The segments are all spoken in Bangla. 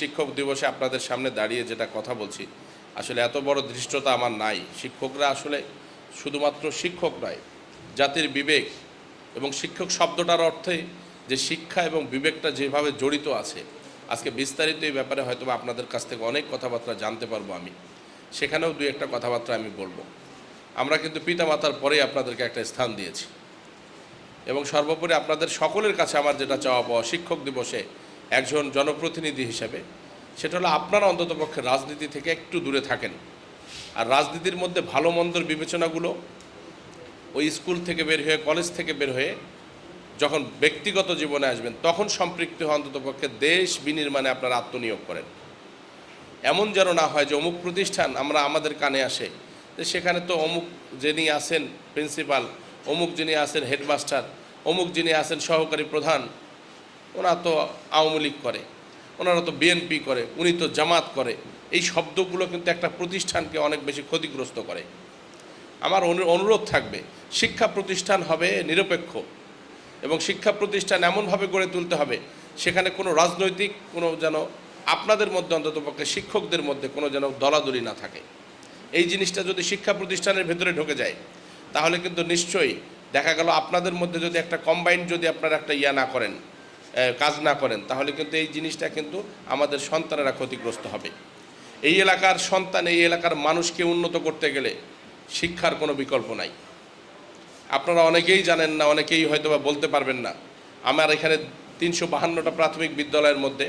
শিক্ষক দিবসে আপনাদের সামনে দাঁড়িয়ে যেটা কথা বলছি, আসলে এত বড় ধৃষ্টতা আমার নাই। শিক্ষকরা আসলে শুধুমাত্র শিক্ষক নয়, জাতির বিবেক এবং শিক্ষক শব্দটার অর্থে যে শিক্ষা এবং বিবেকটা যেভাবে জড়িত আছে, আজকে বিস্তারিত এই ব্যাপারে হয়তো আপনাদের কাছ থেকে অনেক কথাবার্তা জানতে পারব আমি। সেখানেও দুই একটা কথাবার্তা আমি বলব। আমরা কিন্তু পিতামাতার পরেই আপনাদেরকে একটা স্থান দিয়েছি। এবং সর্বোপরি আপনাদের সকলের কাছে আমার যেটা চাওয়া পাওয়া শিক্ষক দিবসে একজন জনপ্রতিনিধি হিসেবে, সেটা হলো আপনারা অন্ততপক্ষে রাজনীতি থেকে একটু দূরে থাকেন। আর রাজনীতির মধ্যে ভালো মন্দর বিবেচনাগুলো, ওই স্কুল থেকে বের হয়ে, কলেজ থেকে বের হয়ে যখন ব্যক্তিগত জীবনে আসবেন, তখন সম্পৃক্ত হয়ে অন্ততপক্ষে দেশ বিনির্মাণে আপনারা আত্মনিয়োগ করেন। এমন যেন না হয় যে অমুক প্রতিষ্ঠান আমরা আমাদের কানে আসে, যে সেখানে তো অমুক যিনি আছেন প্রিন্সিপাল, অমুক যিনি আছেন হেডমাস্টার, অমুক যিনি আছেন সহকারী প্রধান ওরা তো আওয়ামী লীগ করে, ওনারা তো বিএনপি করে, উনি তো জামাত করে। এই শব্দগুলো কিন্তু একটা প্রতিষ্ঠানকে অনেক বেশি ক্ষতিগ্রস্ত করে। আমার অনুরোধ থাকবে, শিক্ষা প্রতিষ্ঠান হবে নিরপেক্ষ এবং শিক্ষা প্রতিষ্ঠান এমনভাবে গড়ে তুলতে হবে, সেখানে কোনো রাজনৈতিক, কোনো যেন আপনাদের মধ্যে অন্ততপক্ষে শিক্ষকদের মধ্যে কোনো যেন দলাদলি না থাকে। এই জিনিসটা যদি শিক্ষা প্রতিষ্ঠানের ভেতরে ঢুকে যায়, তাহলে কিন্তু নিশ্চয়ই দেখা গেল আপনাদের মধ্যে যদি একটা কম্বাইন্ড যদি আপনারা একটা ইয়া না করেন কাজ না করেন, তাহলে কিন্তু এই জিনিসটা কিন্তু আমাদের সন্তানেরা ক্ষতিগ্রস্ত হবে। এই এলাকার সন্তান, এই এলাকার মানুষকে উন্নত করতে গেলে শিক্ষার কোনো বিকল্প নাই। আপনারা অনেকেই জানেন না, অনেকেই হয়তো বা বলতে পারবেন না, আমার এখানে তিনশো বাহান্নটা প্রাথমিক বিদ্যালয়ের মধ্যে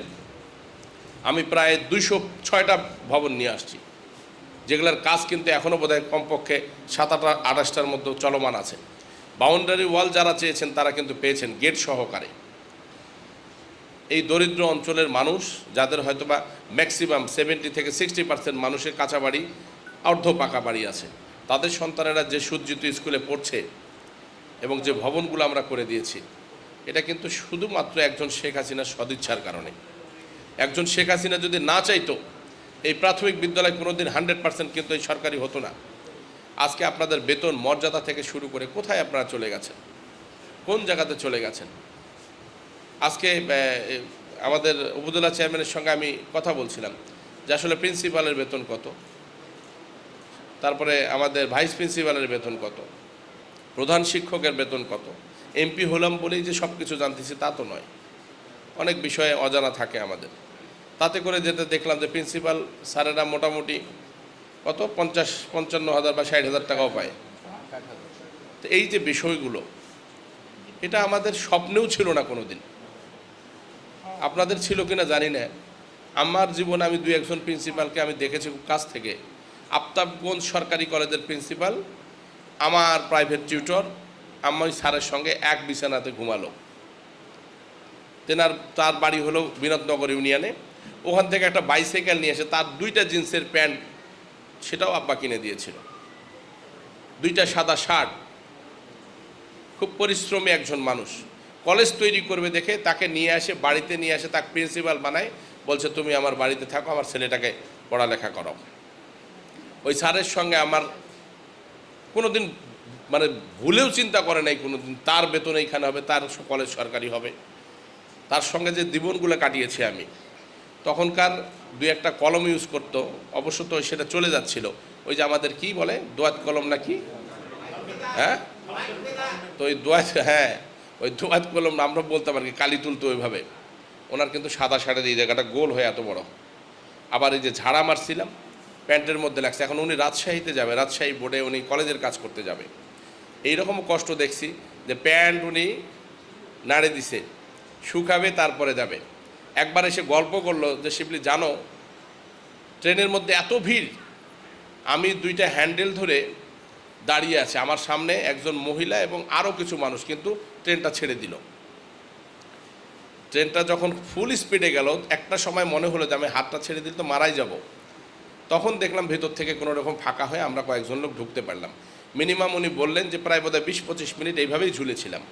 আমি প্রায় দুইশো ছয়টা ভবন নিয়ে আসছি। যেগুলোর কাজ কিন্তু এখনও বোধহয় কমপক্ষে সাত আটটা, আঠাশটার মধ্যে চলমান আছে। বাউন্ডারি ওয়াল যারা চেয়েছেন তারা কিন্তু পেয়েছেন গেট সহকারে। এই দরিদ্র অঞ্চলের মানুষ, যাদের হয়তো বা ম্যাক্সিমাম সেভেন্টি থেকে সিক্সটি পার্সেন্ট মানুষের কাঁচা বাড়ি অর্ধ পাকা বাড়ি আছে। তাদের সন্তানেরা যে সুজ্জিত স্কুলে পড়ছে এবং যে ভবনগুলো আমরা করে দিয়েছি, এটা কিন্তু শুধুমাত্র একজন শেখ হাসিনার সদিচ্ছার কারণে। একজন শেখ হাসিনা যদি না চাইতো, এই প্রাথমিক বিদ্যালয় কোনোদিন হান্ড্রেড পার্সেন্ট কিন্তু এই সরকারি হতো না। আজকে আপনাদের বেতন, মর্যাদা থেকে শুরু করে কোথায় আপনারা চলে গেছেন? কোন জায়গাতে চলে গেছেন? আজকে আমাদের উপজেলা চেয়ারম্যানের সঙ্গে আমি কথা বলছিলাম যে আসলে প্রিন্সিপালের বেতন কত? তারপরে আমাদের ভাইস প্রিন্সিপালের বেতন কত? প্রধান শিক্ষকের বেতন কত? এমপি হলাম বলেই যে সব কিছু জানতেছি, তা তো নয়। অনেক বিষয়ে অজানা থাকে আমাদের। তাতে করে যেটা দেখলাম যে প্রিন্সিপাল স্যারেরা মোটামুটি কত? পঞ্চাশ, পঞ্চান্ন হাজার বা ষাট হাজার টাকাও পায়। তো এই যে বিষয়গুলো, এটা আমাদের স্বপ্নেও ছিল না কোনো দিন আপনাদের ছিল কিনা জানি না। আমার জীবনে আমি দুই একজন প্রিন্সিপালকে আমি দেখেছি খুব কাছ থেকে। আফতাবগঞ্জ সরকারি কলেজের প্রিন্সিপাল আমার প্রাইভেট টিউটর আমি স্যারের সঙ্গে এক বিছানাতে ঘুমালো। তেনার, তার বাড়ি হলো বিনোদনগর ইউনিয়নে। ওখান থেকে একটা বাইসাইকেল নিয়ে এসে তার দুইটা জিন্সের প্যান্ট, সেটাও আব্বা কিনে দিয়েছিল। দুইটা সাদা শার্ট খুব পরিশ্রমী একজন মানুষ। কলেজ তৈরি করবে দেখে তাকে নিয়ে আসে, বাড়িতে নিয়ে আসে তাকে প্রিন্সিপাল বানায়, বলছে, তুমি আমার বাড়িতে থাকো, আমার ছেলেটাকে পড়ালেখা করো ওই স্যারের সঙ্গে আমার কোনোদিন মানে ভুলেও চিন্তা করে নাই কোনোদিন, তার বেতন এইখানে হবে, তার কলেজ সরকারি হবে। তার সঙ্গে যে জীবনগুলো কাটিয়েছি আমি, তখনকার দুই একটা কলম ইউজ করতো, অবশ্য তো সেটা চলে যাচ্ছিল। ওই যে আমাদের কি বলে, দোয়াত কলম নাকি? হ্যাঁ? তো ওই দোয়াত হ্যাঁ ওই দোয়াত কলম আমরা বলতাম আর কি, কালি তুলতো ওইভাবে। ওনার কিন্তু সাদা শাড়ির এই জায়গাটা গোল হয়ে এত বড়। আবার এই যে ঝাড়া মারছিলাম, প্যান্টের মধ্যে লাগছে। এখন উনি রাজশাহীতে যাবে, রাজশাহী বোর্ডে উনি কলেজের কাজ করতে যাবে। এইরকম কষ্ট দেখছি যে প্যান্ট উনি নাড়ে দিছে, শুকাবে, তারপরে যাবে। একবার এসে গল্প করল যে, শিবলি, জানো, ট্রেনের মধ্যে এত ভিড়, আমি দুইটা হ্যান্ডেল ধরে দাঁড়িয়ে আছে। আমার সামনে একজন মহিলা এবং আরও কিছু মানুষ কিন্তু ট্রেনটা ছেড়ে দিল। ট্রেনটা যখন ফুল স্পিডে গেল, একটা সময় মনে হলো যে আমি হাতটা ছেড়ে দিলে তো মারাই যাব। তখন দেখলাম ভেতর থেকে কোনো রকম ফাঁকা হয়ে আমরা কয়েকজন লোক ঢুকতে পারলাম। মিনিমাম উনি বললেন যে প্রায় বোধহয় বিশ পঁচিশ মিনিট এইভাবেই ঝুলেছিলাম।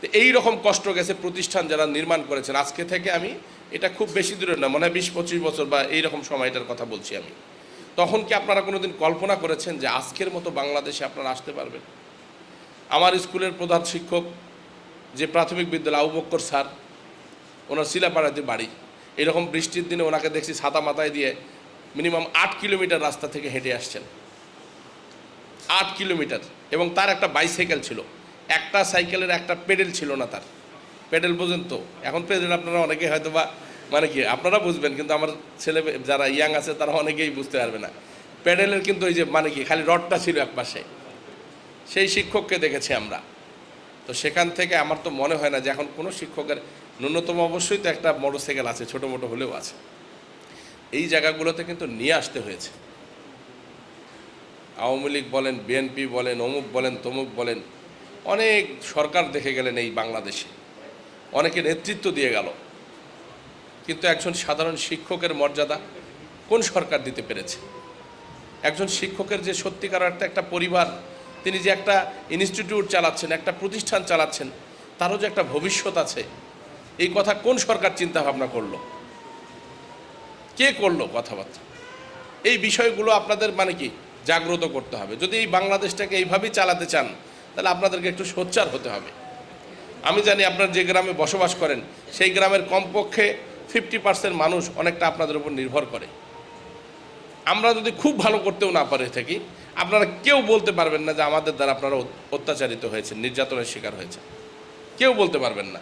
তো এই রকম কষ্ট গেছে প্রতিষ্ঠান যারা নির্মাণ করেছেন। আজকে থেকে আমি এটা খুব বেশি দূরে না, মনে হয় বিশ পঁচিশ বছর বা এইরকম সময়টার কথা বলছি আমি। তখন কি আপনারা কোনোদিন কল্পনা করেছেন যে আজকের মতো বাংলাদেশে আপনারা আসতে পারবেন? আমার স্কুলের প্রধান শিক্ষক যে প্রাথমিক বিদ্যালয়, আবু বক্কর স্যার, ওনার শিলাপাড়াতে বাড়ি। এরকম বৃষ্টির দিনে ওনাকে দেখছি ছাতা মাথায় দিয়ে মিনিমাম আট কিলোমিটার রাস্তা থেকে হেঁটে আসছেন। আট কিলোমিটার। এবং তার একটা বাইসাইকেল ছিল। একটা সাইকেলের একটা পেডেল ছিল না তার। পেডেল পর্যন্ত। এখন পেডেল আপনারা অনেকে হয়তো বা মানে কি, আপনারা বুঝবেন, কিন্তু আমার ছেলে যারা ইয়াং আছে, তারা অনেকেই বুঝতে পারবে না। প্যাডেলের কিন্তু ওই যে মানে কি, খালি রডটা ছিল এক পাশে। সেই শিক্ষককে দেখেছি আমরা। তো সেখান থেকে আমার তো মনে হয় না যে, এখন কোনো শিক্ষকের, ন্যূনতম অবশ্যই তো একটা মোটরসাইকেল আছে, ছোটো মোটো হলেও আছে। এই জায়গাগুলোতে কিন্তু নিয়ে আসতে হয়েছে। আওয়ামী লীগ বলেন, বিএনপি বলেন, অমুক বলেন, তমুক বলেন, অনেক সরকার দেখে গেলেন এই বাংলাদেশে। অনেকে নেতৃত্ব দিয়ে গেল। কিন্তু একজন সাধারণ শিক্ষকের মর্যাদা কোন সরকার দিতে পেরেছে? একজন শিক্ষকের যে সত্যিকার একটা একটা পরিবার, তিনি যে একটা ইনস্টিটিউট চালাচ্ছেন, একটা প্রতিষ্ঠান চালাচ্ছেন, তারও যে একটা ভবিষ্যৎ আছে, এই কথা কোন সরকার চিন্তা ভাবনা করল? কে করল কথাবার্তা? এই বিষয়গুলো আপনাদের মানে কি জাগ্রত করতে হবে। যদি এই বাংলাদেশটাকে এইভাবেই চালাতে চান, তাহলে আপনাদেরকে একটু সোচ্চার হতে হবে। আমি জানি আপনার যে গ্রামে বসবাস করেন, সেই গ্রামের কমপক্ষে ফিফটি পার্সেন্ট মানুষ অনেকটা আপনাদের উপর নির্ভর করে। আমরা যদি খুব ভালো করতেও না পারে থাকি, আপনারা কেউ বলতে পারবেন না যে আমাদের দ্বারা আপনারা অত্যাচারিত হয়েছে নির্যাতনের শিকার হয়েছে কেউ বলতে পারবেন না।